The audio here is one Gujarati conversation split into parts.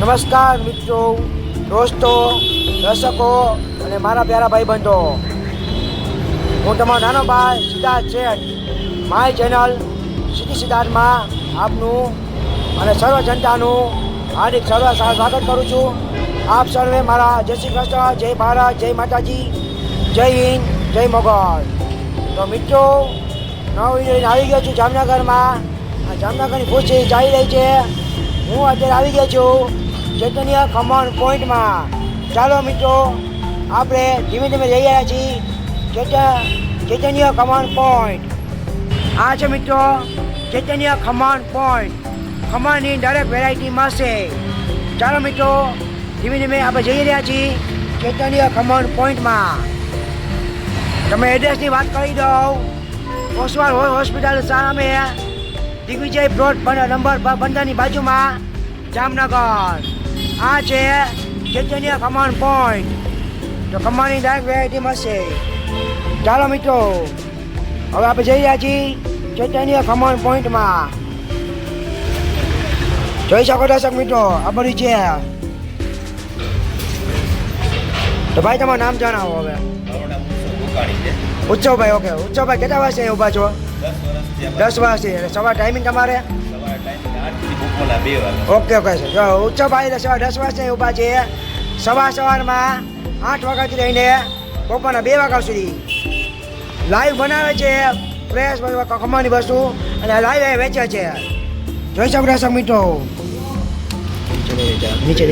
નમસ્કાર મિત્રો, દોસ્તો, દર્શકો અને મારા પ્યારા ભાઈબંધો. હું તમારો નાનો ભાઈ સિદ્ધાર્થ શેઠ. માય ચેનલ સિદ્ધિ સિદ્ધાર્થમાં આપનું અને સર્વ જનતાનું હાર્દિક સર્વ સ્વાગત કરું છું. આપ સર્વે મારા જય શ્રી કૃષ્ણ, જય ભારત, જય માતાજી, જય હિન્દ, જય મોગલ. તો મિત્રો, નવ લઈને આવી ગયો છું જામનગરમાં. જામનગરની ખુશી ચાલી રહી છે. હું અત્યારે આવી ગયો છું. ચૈતન્ય ખમણ પોઈન્ટમાં ચાલો મિત્રો, આપણે ધીમે ધીમે જઈ રહ્યા છીએ. ચૈત- ચૈતન્ય ખમણ પોઈન્ટ આ છે મિત્રો, ચૈતન્ય ખમણ પોઈન્ટ ખમણની દરેક વેરાયટી મળશે ચાલો મિત્રો, ધીમે ધીમે આપણે જઈ રહ્યા છીએ ચૈતન્ય ખમણ પોઈન્ટમાં તમે એડ્રેસની વાત કરી દઉં ઓસવાલ હોસ્પિટલ સામે દિગ્વિજય પ્લોટ નંબર પંદરની બાજુમાં જામનગર. આ છે ચૈતન્ય ખમણ પોઈન્ટ તો ખમણની દરેક વેરાયટી મળશે ચાલો મિત્રો હવે આપણે જઈ રહ્યા છીએ ચૈતન્ય ખમણ પોઈન્ટમાં જોઈ શકો દર્શક મિત્રો આ બધું છે. તો ભાઈ તમારું નામ જણાવો હવે. ઉત્સવભાઈ ઓકે ઉત્સવભાઈ કેટલા વર્ષે ઊભા છો? દસ વર્ષથી સવાર ટાઈમિંગ તમારે? બે વાગે. ઓકે ઓકે છે જો ઉત્સવભાઈ ભાઈ સવાર દસ વાગે ઊભા છે સવાર સવારમાં આઠ વાગ્યાથી લઈને બપોરના બે વાગ્યા સુધી લાઈવ બનાવે છે ફ્રેશ ખમણની વસ્તુ. અને લાઈવ એ વેચે છે. જોઈ શકો દર્શક મિત્રો. નીચે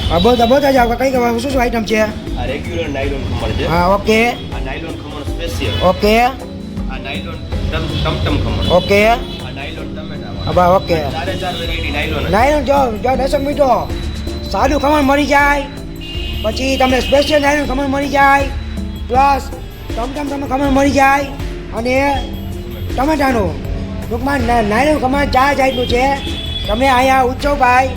હા કઈ શું શું આઈટમ છે? રેગ્યુલર નાયલોન ખમણ છે. હા ઓકે. આ નાયલોન ખમણ સ્પેશિયલ ઓકે. આ નાયલોન ટમટમ ખમણ. ઓકે બા ઓકે નાયલોન જો જો દસક મીઠો. સાદું ખમણ મળી જાય. પછી તમને સ્પેશિયલ નાયલોન ખમણ મળી જાય. પ્લસ ટમટમ તમને ખમણ મળી જાય. અને ટમેટાનું. ટૂંકમાં નાયલોન ખમણ ચાર જાતનું છે. તમને અહીંયા ઉત્સવભાઈ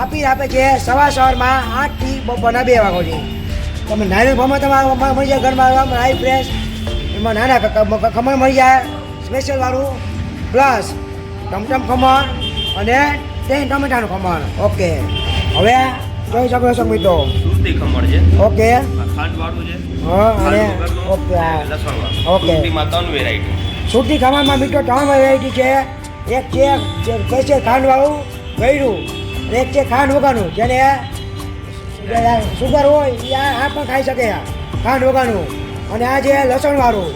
આપી આપે છે સવાર સવારમાં આઠથી બપોરના બે વાગો છે તમે નાયલોન ખમણ તમારા મળી જાય ઘરમાં હાઈ ફ્રેશ એમાં નાના ખમણ મળી જાય. સ્પેશિયલ વાળું પ્લસ ટમટમ ખમણ અને તે ટમેટાનું ખમણ. ઓકે. હવે જોઈ શકો છો મિત્રો. સુરતી ખમણ છે. ઓકે. ખાંડવાળું છે. હા અને ઓકે લસણવાળું. ઓકે. સુરતીમાં ત્રણ વેરાયટી સુરતી ખમણમાં મિત્રો ત્રણ વેરાયટી છે. એક છે સ્પેશિયલ ખાંડવાળું ગળ્યું એક છે ખાંડ વગરનું જેને સુગર હોય એ આ આ પણ ખાઈ શકે ખાંડ વગરનું અને આ છે લસણવાળું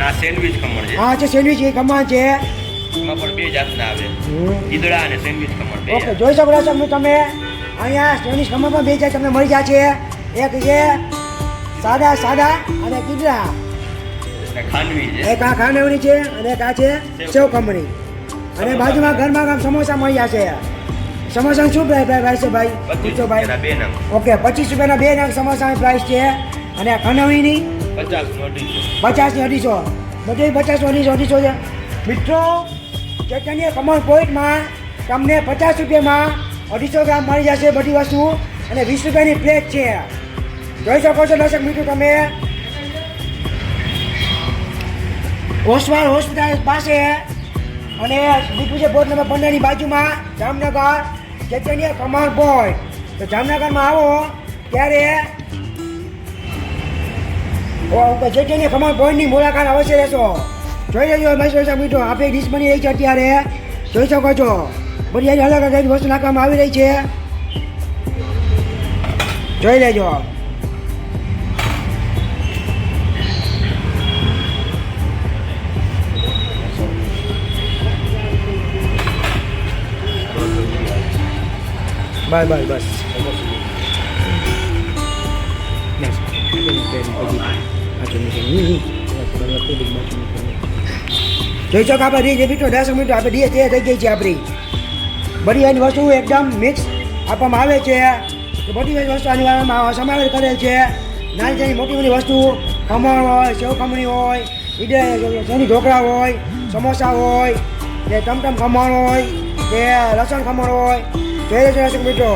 આ સેન્ડવિચ ખમણ છે. હા છે સેન્ડવિચ ખમણ છે. એમાં પણ બે જાતના આવે. ગીદડા અને સેન્ડવિચ ખમણ ઓકે જોઈ શકો છો તમે અહીંયા સેન્ડવિચ ખમણ પણ બે જાત તમને મળી જાય છે. એક છે સાદા સાદા અને ગીદડા ખાંડવી છે. એક આ ખાંડવણી છે અને એક આ છે સેવ ખમણી. અને બાજુમાં ઘરમાં ગામ સમોસા મળી જશે સમોસા શું પ્રાઇસ પ્રાઇસ છે ભાઈ? પૂછો ભાઈ. ઓકે પચીસ રૂપિયાના બે નંગ સમોસાની પ્રાઇસ છે. અને આ ખંડવણીની પચાસ નો અઢીસો. બધી પચાસ અઢીસો અઢીસો છે. મિત્રો, ચૈતન્ય કમળ પોઈન્ટમાં તમને પચાસ રૂપિયામાં અઢીસો ગ્રામ મળી જશે બધી વસ્તુ અને વીસ રૂપિયાની પ્લેટ છે. જોઈ શકો છો દર્શક મિત્રો તમે. ઓસવાલ હોસ્પિટલ પાસે અને દિગ્વિજય બોર્ડ નંબર પંદરની બાજુમાં જામનગર ચૈતન્ય કમળ પોઈન્ટ. તો જામનગરમાં આવો, ત્યારે ચૈતન્ય ખમણ પોઈન્ટની મુલાકાત અવશ્ય લેશો. જોઈ લેજો મસ્ત મસ્ત મીઠો આપણે ડીશ બની રહી છે અત્યારે. જોઈ શકો છો. બધી એની અલગ અલગ વસ્તુ નાખવામાં આવી રહી છે. જોઈ લેજો. બસ બસ બસ. જોઈ શકો આપણે રીત મિત્રો, દસ મિનિટ આપણે ડીએ તે થઈ ગઈ છે આપણી. બધી એની વસ્તુ એકદમ મિક્સ આપવામાં આવે છે. બધી જ વસ્તુ આની સમાવેશ કરેલ છે. નાની નાની મોટી મોટી વસ્તુ, ખમણ હોય, સેવ ખમણી હોય, ઈડે, શેની ઢોકળા હોય, સમોસા હોય, કે ટમટમ ખમણ હોય, કે લસણ ખમણ હોય. લેજો દર્શક મિત્રો,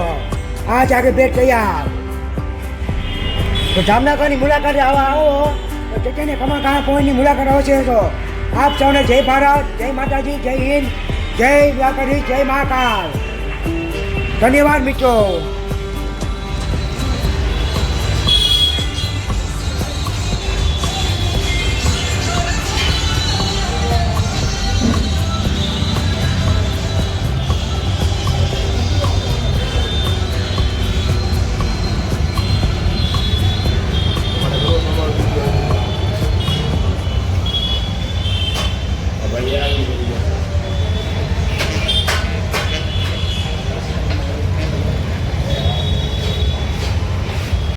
આ છે આગળ પ્લેટ તૈયાર. તો જામનગરની મુલાકાતે આવા આવો તો ચેતન્ય ખમણ ખાણા પોઈન્ટની મુલાકાત અવશ્ય તો આપ સૌને જય ભારત, જય માતાજી, જય હિન્દ, જય દ્વારકાધીશ, જય મહાકાલ. ધન્યવાદ મિત્રો.